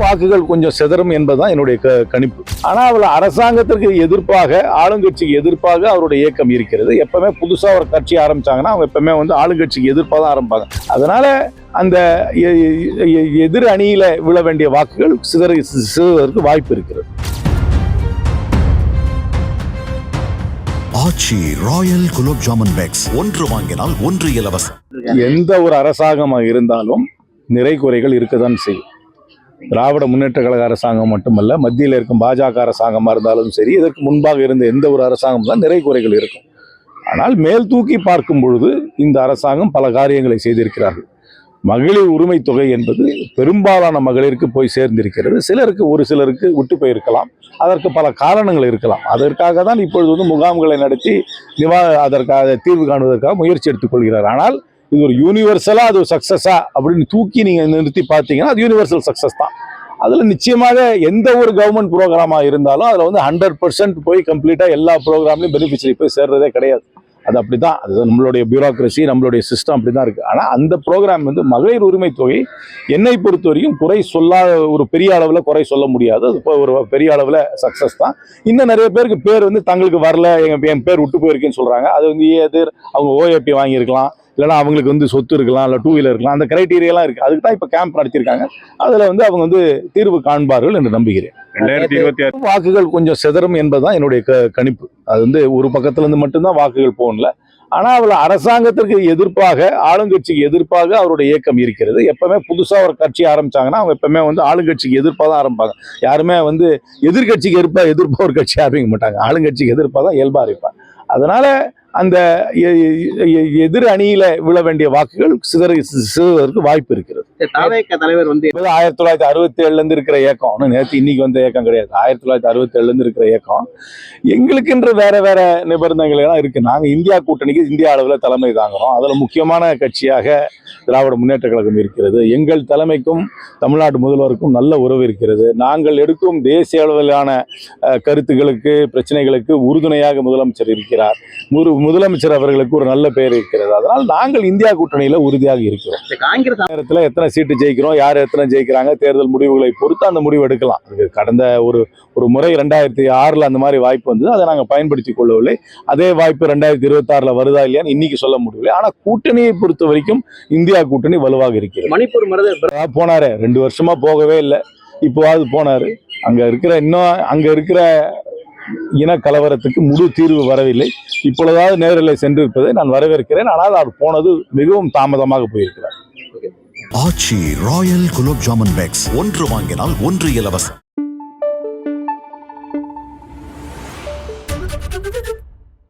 வாக்குகள் கொஞ்சம் சிதறும் என்பதுதான் என்னுடைய க- கணிப்பு. ஆனா அவள் அரசாங்கத்திற்கு எதிர்ப்பாக ஆளுங்கட்சிக்கு எதிர்ப்பாக அவருடைய இயக்கம் இருக்கிறது. எப்பவுமே புதுசா ஒரு கட்சி ஆரம்பிச்சாங்கன்னா அவங்க எப்பவுமே வந்து ஆளுங்கட்சிக்கு எதிர்ப்பாக தான் ஆரம்பிப்பாங்க. அதனால அந்த எதிர் அணியில விழ வேண்டிய வாக்குகள் சிதற சிதறுவதற்கு வாய்ப்பு இருக்கிறது. Aachi royal gulab jamun packs. ஒன்று வாங்கினால் ஒன்று இலவசம். எந்த ஒரு அரசாங்கமாக இருந்தாலும் நிறை குறைகள் இருக்கத்தான் செய்யும். திராவிட முன்னேற்ற கழக அரசாங்கம் மட்டுமல்ல மத்தியில் இருக்கும் பாஜக அரசாங்கமாக இருந்தாலும் சரி இதற்கு முன்பாக இருந்த எந்த ஒரு அரசாங்கம் தான் நிறை குறைகள் இருக்கும். ஆனால் மேல் தூக்கி பார்க்கும் பொழுது இந்த அரசாங்கம் பல காரியங்களை செய்திருக்கிறார்கள். மகளிர் உரிமை தொகை என்பது பெரும்பாலான மகளிருக்கு போய் சேர்ந்திருக்கிறது. சிலருக்கு ஒரு சிலருக்கு விட்டு போயிருக்கலாம். அதற்கு பல காரணங்கள் இருக்கலாம். அதற்காக தான் இப்பொழுது வந்து முகாம்களை நடத்தி நிவா அதற்காக தீர்வு காணுவதற்காக முயற்சி எடுத்துக்கொள்கிறார் ஆனால் இது ஒரு யூனிவர்சலா அது சக்சஸா அப்படின்னு தூக்கி நீங்க நிறுத்தி பார்த்தீங்கன்னா அது யூனிவர்சல் சக்சஸ் தான். அதுல நிச்சயமாக எந்த ஒரு கவர்மெண்ட் ப்ரோக்ராமா இருந்தாலும் அதுல வந்து ஹண்ட்ரட் பர்சன்ட் போய் கம்ப்ளீட்டா எல்லா ப்ரோக்ராம்லையும் பெனிஃபிஷரி போய் சேர்றதே கிடையாது. அது அப்படிதான். அது நம்மளுடைய பியூரோக்ரஸி நம்மளுடைய சிஸ்டம் அப்படிதான் இருக்கு. ஆனா அந்த ப்ரோக்ராம் வந்து மகளிர் உரிமை தொகை என்னை பொறுத்தவரையும் குறை சொல்லாத ஒரு பெரிய அளவில் குறை சொல்ல முடியாது. அது இப்போ ஒரு பெரிய அளவில் சக்ஸஸ் தான். இன்னும் நிறைய பேருக்கு பேர் வந்து தங்களுக்கு வரல எங்க என் பேர் விட்டு போயிருக்குன்னு சொல்றாங்க. அது வந்து எதிர் அவங்க ஓஏபி வாங்கியிருக்கலாம். இல்லைன்னா அவங்களுக்கு வந்து சொத்து இருக்கலாம் இல்லை டூ வீலர் இருக்கலாம் அந்த கிரைட்டீரியாலாம் இருக்கு. அதுக்கு தான் இப்போ கேம்ப் நடத்தியிருக்காங்க. அதில் வந்து அவங்க வந்து தீர்வு காண்பார்கள் என்று நம்புகிறேன். ரெண்டாயிரத்தி இருபத்தி ஆறு. வாக்குகள் கொஞ்சம் சிதறும் என்பதுதான் என்னுடைய க- கணிப்பு. அது வந்து ஒரு பக்கத்துல இருந்து மட்டும்தான் வாக்குகள் போகல ஆனா அவள் அரசாங்கத்திற்கு எதிர்ப்பாக ஆளுங்கட்சிக்கு எதிர்ப்பாக அவருடைய இயக்கம் இருக்கிறது. எப்பவுமே புதுசா ஒரு கட்சி ஆரம்பிச்சாங்கன்னா அவங்க எப்பவுமே வந்து ஆளுங்கட்சிக்கு எதிர்ப்பாக தான் ஆரம்பிப்பாங்க. யாருமே வந்து எதிர்கட்சிக்கு எதிர்ப்பா எதிர்ப்பா ஒரு கட்சி ஆரம்பிக்க மாட்டாங்க. ஆளுங்கட்சிக்கு எதிர்ப்பாக தான் இயல்பா இருப்பாங்க. அதனால அந்த எதிர் அணியில விழ வேண்டிய வாக்குகள் சிதற சிதறுவதற்கு வாய்ப்பு இருக்கிறது. தலைவர் வந்து ஆயிரத்தி தொள்ளாயிரத்தி அறுபத்தி ஏழுல இருந்து இருக்கிற இயக்கம். நேற்று இன்னைக்கு வந்த இயக்கம் கிடையாது. ஆயிரத்தி தொள்ளாயிரத்தி அறுபத்தி ஏழுல இருந்து இருக்கிற இயக்கம். எங்களுக்கென்று வேற வேற நிபந்தனைகள் எல்லாம் இருக்கு. நாங்க இந்தியா கூட்டணிக்கு இந்தியா அளவுல தலைமை தாங்குறோம். அதுல முக்கியமான கட்சியாக திராவிட முன்னேற்ற கழகம் இருக்கிறது. எங்கள் தலைமைக்கும் தமிழ்நாடு முதல்வருக்கும் நல்ல உறவு இருக்கிறது. நாங்கள் எடுக்கும் தேசிய அளவிலான அஹ், கருத்துகளுக்கு பிரச்சனைகளுக்கு உறுதுணையாக முதலமைச்சர் இருக்கிறார். முரு முதலமைச்சர் அவர்களுக்கு ஒரு நல்ல பெயர் இருக்கிறது. அதனால் நாங்கள் இந்தியா கூட்டணியில உறுதியாக இருக்கிறோம். காங்கிரஸ் நேரத்தில் எத்தனை சீட்டு ஜெயிக்கிறோம் யார் எத்தனை ஜெயிக்கிறாங்க தேர்தல் முடிவுகளை பொறுத்து அந்த முடிவு எடுக்கலாம். அது கடந்த ஒரு ஒரு முறை ரெண்டாயிரத்தி ஆறில் அந்த மாதிரி வாய்ப்பு வந்தது. அதை நாங்கள் பயன்படுத்தி கொள்ளவில்லை. அதே வாய்ப்பு ரெண்டாயிரத்தி இருபத்தாறில் வருதா இல்லையான்னு இன்னைக்கு சொல்ல முடியவில்லை. ஆனால் கூட்டணியை பொறுத்த வரைக்கும் இந்தியா கூட்டணி வலுவாக இருக்கிறது. மணிப்பூர் போனாரு. ரெண்டு வருஷமா போகவே இல்லை. இப்போவாது போனாரு. அங்க இருக்கிற இன்னும் அங்க இருக்கிற இன கலவரத்துக்கு முழு தீர்வு வரவில்லை. இப்பொழுதாவது நேரில் சென்றிருப்பதை நான் வரவேற்கிறேன். ஆனால் அவர் போனது மிகவும் தாமதமாக போயிருக்கிறார். ஆச்சி ராயல் குலோப் ஜாமுன் பேக்ஸ் ஒன்று வாங்கினால் ஒன்று இலவசம்.